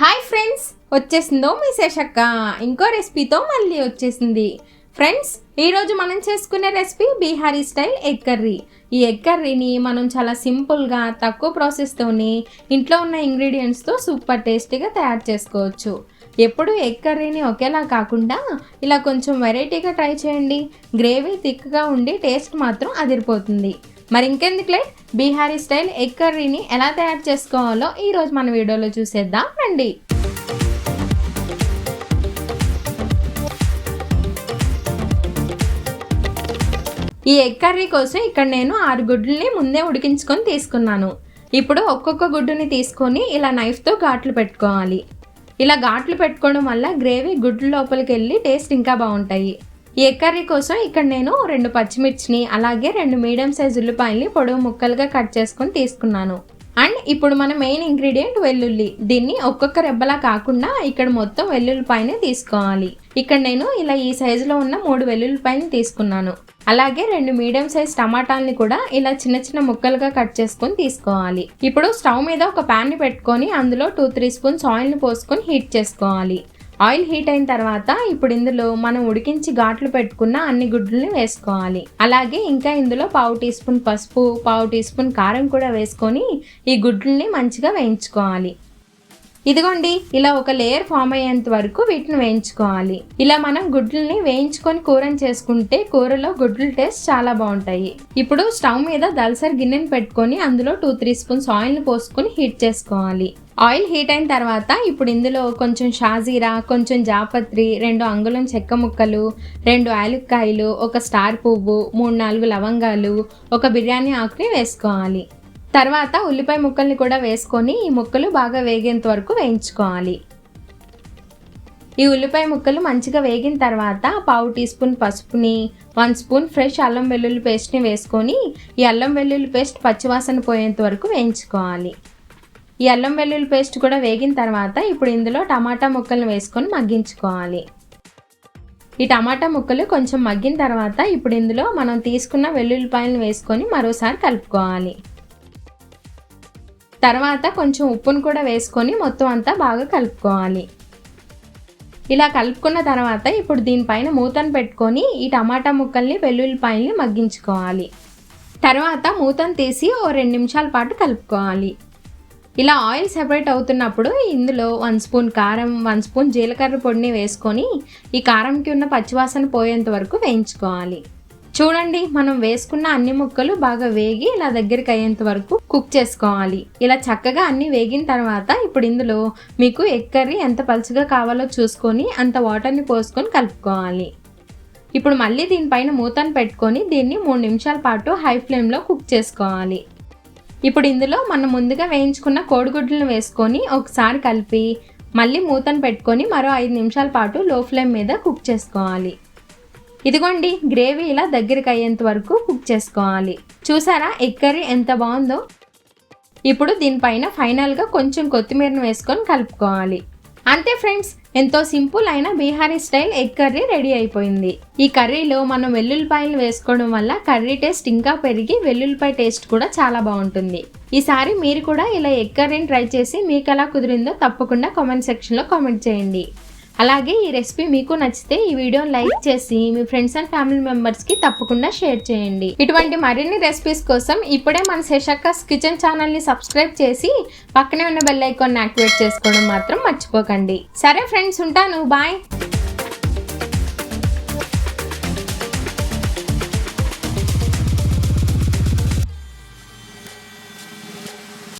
Hi friends వచ్చేసిందో మీ శేషక్క. ఇంకో రెసిపీతో మళ్ళీ వచ్చేసింది. ఫ్రెండ్స్ ఈరోజు మనం చేసుకునే recipe Bihari style egg curry. ఈ ఎగ్ కర్రీని మనం చాలా సింపుల్గా తక్కువ ప్రాసెస్తోని ఇంట్లో ఉన్న ఇంగ్రీడియంట్స్తో సూపర్ టేస్టీగా తయారు చేసుకోవచ్చు. ఎప్పుడు ఎగ్ కర్రీని ఒకేలా కాకుండా ఇలా కొంచెం వెరైటీగా ట్రై చేయండి. గ్రేవీ థిక్గా ఉండి టేస్ట్ మాత్రం అదిరిపోతుంది. మరి ఇంకెందుకులే? బీహారీ స్టైల్ ఎగ్ కర్రీని ఎలా తయారు చేసుకోవాలో ఈరోజు మన వీడియోలో చూసేద్దాం రండి. ఈ ఎగ్ కర్రీ కోసం ఇక్కడ నేను ఆరు గుడ్లని ముందే ఉడికించుకొని తీసుకున్నాను. ఇప్పుడు ఒక్కొక్క గుడ్డుని తీసుకొని ఇలా నైఫ్తో ఘాట్లు పెట్టుకోవాలి. ఇలా ఘాట్లు పెట్టుకోవడం వల్ల గ్రేవీ గుడ్లు లోపలికి వెళ్ళి టేస్ట్ ఇంకా బాగుంటాయి. ఎగ్ కర్రీ కోసం ఇక్కడ నేను రెండు పచ్చిమిర్చిని అలాగే రెండు మీడియం సైజ్ ఉల్లిపాయల్ని పొడవు ముక్కలుగా కట్ చేసుకొని తీసుకున్నాను. అండ్ ఇప్పుడు మన మెయిన్ ఇంగ్రీడియంట్ వెల్లుల్లి. దీన్ని ఒక్కొక్క రెబ్బలా కాకుండా ఇక్కడ మొత్తం వెల్లుల్లిపాయనే తీసుకోవాలి. ఇక్కడ నేను ఇలా ఈ సైజులో ఉన్న మూడు వెల్లుల్లిపాయని తీసుకున్నాను. అలాగే రెండు మీడియం సైజ్ టమాటాలని కూడా ఇలా చిన్న చిన్న ముక్కలుగా కట్ చేసుకొని తీసుకోవాలి. ఇప్పుడు స్టవ్ మీద ఒక ప్యాన్ని పెట్టుకొని అందులో టూ త్రీ స్పూన్స్ ఆయిల్ని పోసుకొని హీట్ చేసుకోవాలి. ఆయిల్ హీట్ అయిన తర్వాత ఇప్పుడు ఇందులో మనం ఉడికించి ఘాట్లు పెట్టుకున్న అన్ని గుడ్లని వేసుకోవాలి. అలాగే ఇంకా ఇందులో పావు టీ స్పూన్ పసుపు పావు టీ స్పూన్ కారం కూడా వేసుకొని ఈ గుడ్లని మంచిగా వేయించుకోవాలి. ఇదిగోండి ఇలా ఒక లేయర్ ఫామ్ అయ్యేంత వరకు వీటిని వేయించుకోవాలి. ఇలా మనం గుడ్లని వేయించుకొని కూరని చేసుకుంటే కూరలో గుడ్ల టేస్ట్ చాలా బాగుంటాయి. ఇప్పుడు స్టవ్ మీద దల్సర్ గిన్నెని పెట్టుకొని అందులో టూ త్రీ స్పూన్స్ ఆయిల్ని పోసుకొని హీట్ చేసుకోవాలి. ఆయిల్ హీట్ అయిన తర్వాత ఇప్పుడు ఇందులో కొంచెం షాజీరా కొంచెం జాపత్రి రెండు అంగుళం చెక్క ముక్కలు రెండు యాలుక్కాయలు ఒక స్టార్ పువ్వు మూడు నాలుగు లవంగాలు ఒక బిర్యానీ ఆకుని వేసుకోవాలి. తర్వాత ఉల్లిపాయ ముక్కల్ని కూడా వేసుకొని ఈ ముక్కలు బాగా వేగేంత వరకు వేయించుకోవాలి. ఈ ఉల్లిపాయ ముక్కలు మంచిగా వేగిన తర్వాత పావు టీ స్పూన్ పసుపుని వన్ స్పూన్ ఫ్రెష్ అల్లం వెల్లుల్లి పేస్ట్ని వేసుకొని ఈ అల్లం వెల్లుల్లి పేస్ట్ పచ్చివాసన పోయేంత వరకు వేయించుకోవాలి. ఈ అల్లం వెల్లుల్లి పేస్ట్ కూడా వేగిన తర్వాత ఇప్పుడు ఇందులో టమాటా ముక్కలను వేసుకొని మగ్గించుకోవాలి. ఈ టమాటా ముక్కలు కొంచెం మగ్గిన తర్వాత ఇప్పుడు ఇందులో మనం తీసుకున్న వెల్లుల్లిపాయలను వేసుకొని మరోసారి కలుపుకోవాలి. తర్వాత కొంచెం ఉప్పును కూడా వేసుకొని మొత్తం అంతా బాగా కలుపుకోవాలి. ఇలా కలుపుకున్న తర్వాత ఇప్పుడు దీనిపైన మూతను పెట్టుకొని ఈ టమాటా ముక్కల్ని వెల్లుల్లిపాయల్ని మగ్గించుకోవాలి. తర్వాత మూతను తీసి ఓ రెండు నిమిషాల పాటు కలుపుకోవాలి. ఇలా ఆయిల్ సెపరేట్ అవుతున్నప్పుడు ఇందులో వన్ స్పూన్ కారం వన్ స్పూన్ జీలకర్ర పొడిని వేసుకొని ఈ కారంకి ఉన్న పచ్చివాసన పోయేంత వరకు వేయించుకోవాలి. చూడండి మనం వేసుకున్న అన్ని ముక్కలు బాగా వేగి ఇలా దగ్గరికి అయ్యేంత వరకు కుక్ చేసుకోవాలి. ఇలా చక్కగా అన్ని వేగిన తర్వాత ఇప్పుడు ఇందులో మీకు ఎగ్ కర్రీ ఎంత పలుచగా కావాలో చూసుకొని అంత వాటర్ని పోసుకొని కలుపుకోవాలి. ఇప్పుడు మళ్ళీ దీనిపైన మూతను పెట్టుకొని దీన్ని మూడు నిమిషాల పాటు హై ఫ్లేమ్లో కుక్ చేసుకోవాలి. ఇప్పుడు ఇందులో మనం ముందుగా వేయించుకున్న కోడిగుడ్లను వేసుకొని ఒకసారి కలిపి మళ్ళీ మూతను పెట్టుకొని మరో ఐదు నిమిషాల పాటు లో ఫ్లేమ్ మీద కుక్ చేసుకోవాలి. ఇదిగోండి గ్రేవీ ఇలా దగ్గరికి అయ్యేంత వరకు కుక్ చేసుకోవాలి. చూసారా ఎగ్ కర్రీ ఎంత బాగుందో? ఇప్పుడు దీనిపైన ఫైనల్గా కొంచెం కొత్తిమీరను వేసుకొని కలుపుకోవాలి. అంతే ఫ్రెండ్స్ ఎంతో సింపుల్ అయిన Bihari style egg curry ready అయిపోయింది. ఈ కర్రీలో మనం వెల్లుల్లిపాయలు వేసుకోవడం వల్ల కర్రీ టేస్ట్ ఇంకా పెరిగి వెల్లుల్లిపాయ టేస్ట్ కూడా చాలా బాగుంటుంది. ఈసారి మీరు కూడా ఇలా ఎగ్ కర్రీని ట్రై చేసి మీకు ఎలా కుదిరిందో తప్పకుండా కామెంట్ సెక్షన్లో కామెంట్ చేయండి. అలాగే ఈ రెసిపీ మీకు నచ్చితే ఈ వీడియోని లైక్ చేసి మీ ఫ్రెండ్స్ అండ్ ఫ్యామిలీ మెంబర్స్కి తప్పకుండా షేర్ చేయండి. ఇటువంటి మరిన్ని రెసిపీస్ కోసం ఇప్పుడే మన శేషక్కస్ కిచెన్ ఛానల్ని సబ్స్క్రైబ్ చేసి పక్కనే ఉన్న బెల్ ఐకాన్ యాక్టివేట్ చేసుకోవడం మాత్రం మర్చిపోకండి. సరే ఫ్రెండ్స్ ఉంటాను. బాయ్.